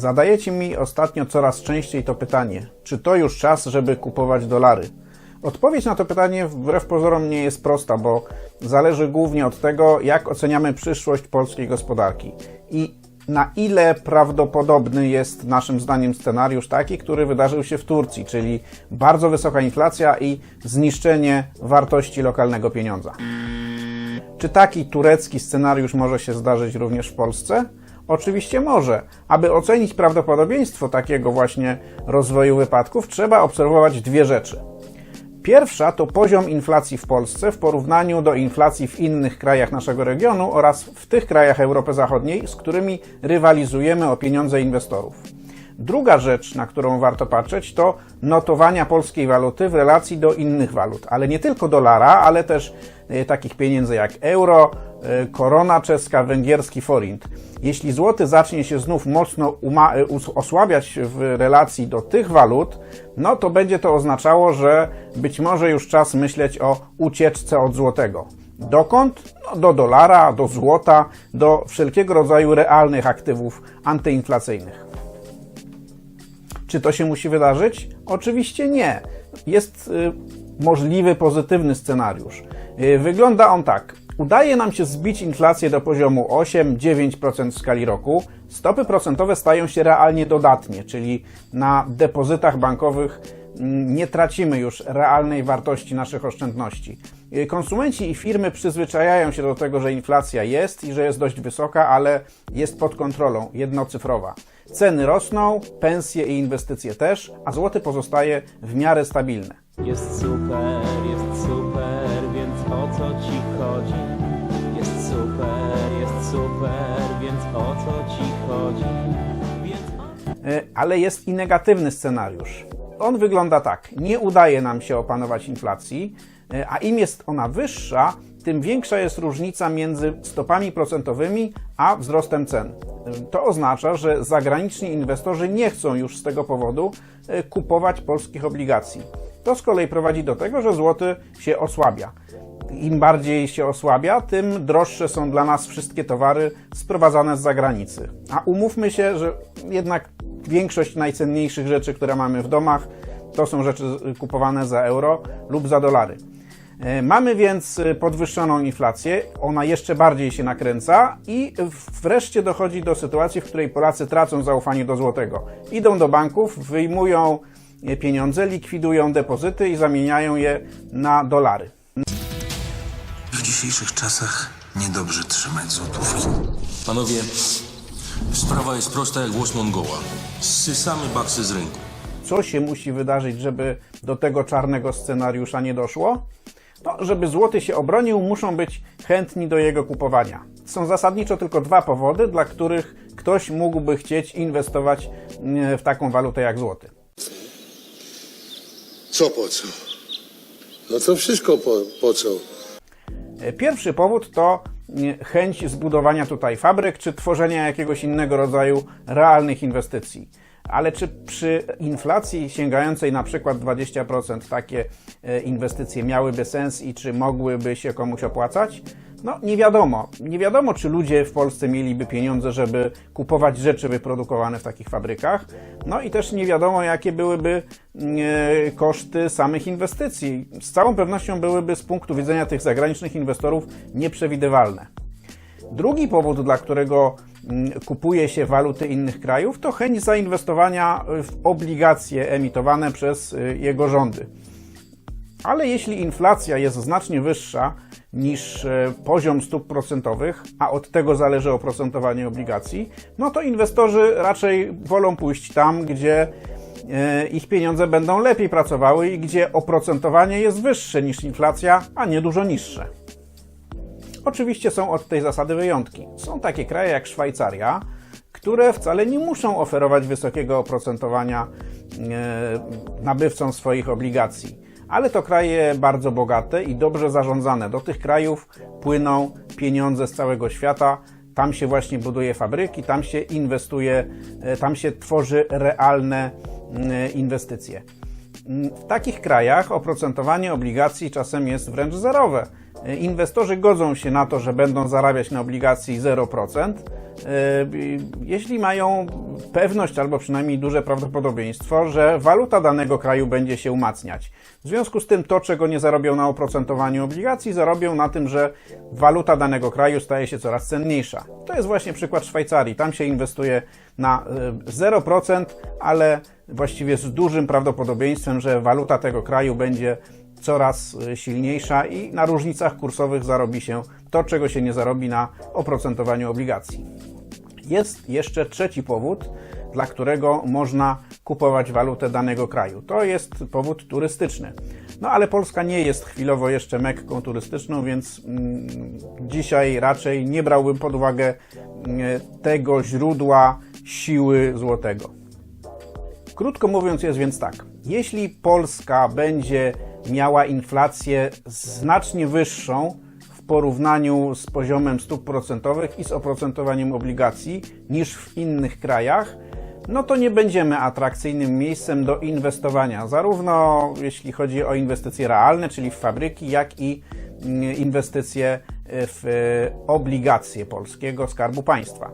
Zadajecie mi ostatnio coraz częściej to pytanie: czy to już czas, żeby kupować dolary? Odpowiedź na to pytanie wbrew pozorom nie jest prosta, bo zależy głównie od tego, jak oceniamy przyszłość polskiej gospodarki i na ile prawdopodobny jest naszym zdaniem scenariusz taki, który wydarzył się w Turcji, czyli bardzo wysoka inflacja i zniszczenie wartości lokalnego pieniądza. Czy taki turecki scenariusz może się zdarzyć również w Polsce? Oczywiście może. Aby ocenić prawdopodobieństwo takiego właśnie rozwoju wypadków, trzeba obserwować dwie rzeczy. Pierwsza to poziom inflacji w Polsce w porównaniu do inflacji w innych krajach naszego regionu oraz w tych krajach Europy Zachodniej, z którymi rywalizujemy o pieniądze inwestorów. Druga rzecz, na którą warto patrzeć, to notowania polskiej waluty w relacji do innych walut, ale nie tylko dolara, ale też e, takich pieniędzy jak euro, e, korona czeska, węgierski forint. Jeśli złoty zacznie się znów mocno e, osłabiać w relacji do tych walut, no to będzie to oznaczało, że być może już czas myśleć o ucieczce od złotego. Dokąd? No, do dolara, do złota, do wszelkiego rodzaju realnych aktywów antyinflacyjnych. Czy to się musi wydarzyć? Oczywiście nie. Jest y, możliwy pozytywny scenariusz. Y, wygląda on tak. Udaje nam się zbić inflację do poziomu 8-9% w skali roku. Stopy procentowe stają się realnie dodatnie, czyli na depozytach bankowych mm, nie tracimy już realnej wartości naszych oszczędności. Y, Konsumenci i firmy przyzwyczajają się do tego, że inflacja jest i że jest dość wysoka, ale jest pod kontrolą, jednocyfrowa. Ceny rosną, pensje i inwestycje też, a złoty pozostaje w miarę stabilne. Jest super, jest super, więc o co ci chodzi? Jest super, jest super, więc o co ci chodzi? Więc. E, Ale jest i negatywny scenariusz. On wygląda tak. Nie udaje nam się opanować inflacji, e, a im jest ona wyższa, tym większa jest różnica między stopami procentowymi a wzrostem cen. To oznacza, że zagraniczni inwestorzy nie chcą już z tego powodu e, kupować polskich obligacji. To z kolei prowadzi do tego, że złoty się osłabia. Im bardziej się osłabia, tym droższe są dla nas wszystkie towary sprowadzane z zagranicy. A umówmy się, że jednak większość najcenniejszych rzeczy, które mamy w domach, to są rzeczy kupowane za euro lub za dolary. E, Mamy więc e, podwyższoną inflację, ona jeszcze bardziej się nakręca i wreszcie dochodzi do sytuacji, w której Polacy tracą zaufanie do złotego. Idą do banków, wyjmują e, pieniądze, likwidują depozyty i zamieniają je na dolary. W dzisiejszych czasach niedobrze trzymać złotówki. Panowie, sprawa jest prosta jak włos Mongoła. Ssysamy baksy z rynku. Co się musi wydarzyć, żeby do tego czarnego scenariusza nie doszło? No, żeby złoty się obronił, muszą być chętni do jego kupowania. Są zasadniczo tylko dwa powody, dla których ktoś mógłby chcieć inwestować mm, w taką walutę jak złoty. Co po co? No to wszystko po, po co? Pierwszy powód to mm, chęć zbudowania tutaj fabryk, czy tworzenia jakiegoś innego rodzaju realnych inwestycji. Ale czy przy inflacji sięgającej na przykład 20% takie e, inwestycje miałyby sens i czy mogłyby się komuś opłacać? No, nie wiadomo. Nie wiadomo, czy ludzie w Polsce mieliby pieniądze, żeby kupować rzeczy wyprodukowane w takich fabrykach. No i też nie wiadomo, jakie byłyby mm, e, koszty samych inwestycji. Z całą pewnością byłyby z punktu widzenia tych zagranicznych inwestorów nieprzewidywalne. Drugi powód, dla którego kupuje się waluty innych krajów, to chęć zainwestowania w obligacje emitowane przez y, jego rządy. Ale jeśli inflacja jest znacznie wyższa niż e, poziom stóp procentowych, a od tego zależy oprocentowanie obligacji, no to inwestorzy raczej wolą pójść tam, gdzie e, ich pieniądze będą lepiej pracowały i gdzie oprocentowanie jest wyższe niż inflacja, a nie dużo niższe. Oczywiście są od tej zasady wyjątki. Są takie kraje jak Szwajcaria, które wcale nie muszą oferować wysokiego oprocentowania e, nabywcom swoich obligacji. Ale to kraje bardzo bogate i dobrze zarządzane. Do tych krajów płyną pieniądze z całego świata. Tam się właśnie buduje fabryki, tam się inwestuje, e, tam się tworzy realne e, inwestycje. W takich krajach oprocentowanie obligacji czasem jest wręcz zerowe. Y, Inwestorzy godzą się na to, że będą zarabiać na obligacji 0%, y, jeśli mają pewność albo przynajmniej duże prawdopodobieństwo, że waluta danego kraju będzie się umacniać. W związku z tym to, czego nie zarobią na oprocentowaniu obligacji, zarobią na tym, że waluta danego kraju staje się coraz cenniejsza. To jest właśnie przykład Szwajcarii. Tam się inwestuje na y, 0%, ale właściwie z dużym prawdopodobieństwem, że waluta tego kraju będzie coraz silniejsza i na różnicach kursowych zarobi się to, czego się nie zarobi na oprocentowaniu obligacji. Jest jeszcze trzeci powód, dla którego można kupować walutę danego kraju. To jest powód turystyczny. No ale Polska nie jest chwilowo jeszcze mekką turystyczną, więc mm, dzisiaj raczej nie brałbym pod uwagę mm, tego źródła siły złotego. Krótko mówiąc jest więc tak. Jeśli Polska będzie miała inflację znacznie wyższą w porównaniu z poziomem stóp procentowych i z oprocentowaniem obligacji niż w innych krajach, no to nie będziemy atrakcyjnym miejscem do inwestowania, zarówno jeśli chodzi o inwestycje realne, czyli w fabryki, jak i mm, inwestycje w e, obligacje polskiego Skarbu Państwa.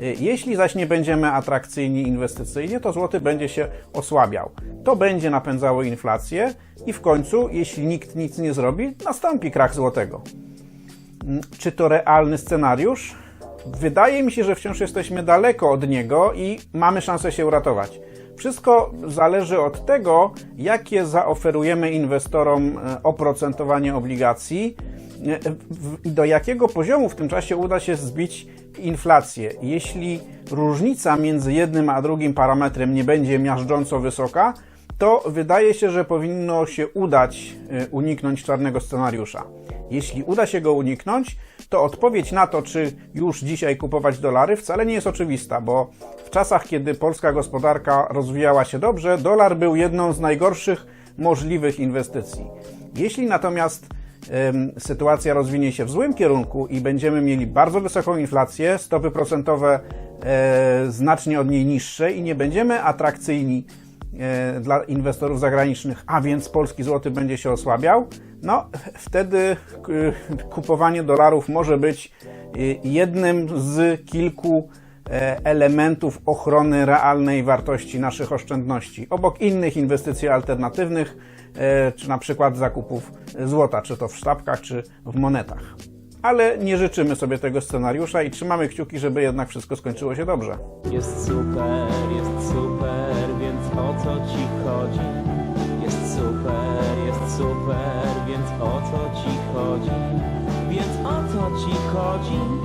Jeśli zaś nie będziemy atrakcyjni inwestycyjnie, to złoty będzie się osłabiał. To będzie napędzało inflację i w końcu, jeśli nikt nic nie zrobi, nastąpi krach złotego. Mm, Czy to realny scenariusz? Wydaje mi się, że wciąż jesteśmy daleko od niego i mamy szansę się uratować. Wszystko zależy od tego, jakie zaoferujemy inwestorom e, oprocentowanie obligacji e, i do jakiego poziomu w tym czasie uda się zbić inflację. Jeśli różnica między jednym a drugim parametrem nie będzie miażdżąco wysoka, to wydaje się, że powinno się udać e, uniknąć czarnego scenariusza. Jeśli uda się go uniknąć, to odpowiedź na to, czy już dzisiaj kupować dolary, wcale nie jest oczywista, bo w czasach, kiedy polska gospodarka rozwijała się dobrze, dolar był jedną z najgorszych możliwych inwestycji. Jeśli natomiast sytuacja rozwinie się w złym kierunku i będziemy mieli bardzo wysoką inflację, stopy procentowe e, znacznie od niej niższe i nie będziemy atrakcyjni e, dla inwestorów zagranicznych, a więc polski złoty będzie się osłabiał, no wtedy k- kupowanie dolarów może być e, jednym z kilku e, elementów ochrony realnej wartości naszych oszczędności, obok innych inwestycji alternatywnych, e, czy na przykład zakupów złota, czy to w sztabkach, czy w monetach. Ale nie życzymy sobie tego scenariusza i trzymamy kciuki, żeby jednak wszystko skończyło się dobrze. Jest super, jest super, więc o co ci chodzi? Jest super, jest super, więc o co ci chodzi? Więc o co ci chodzi?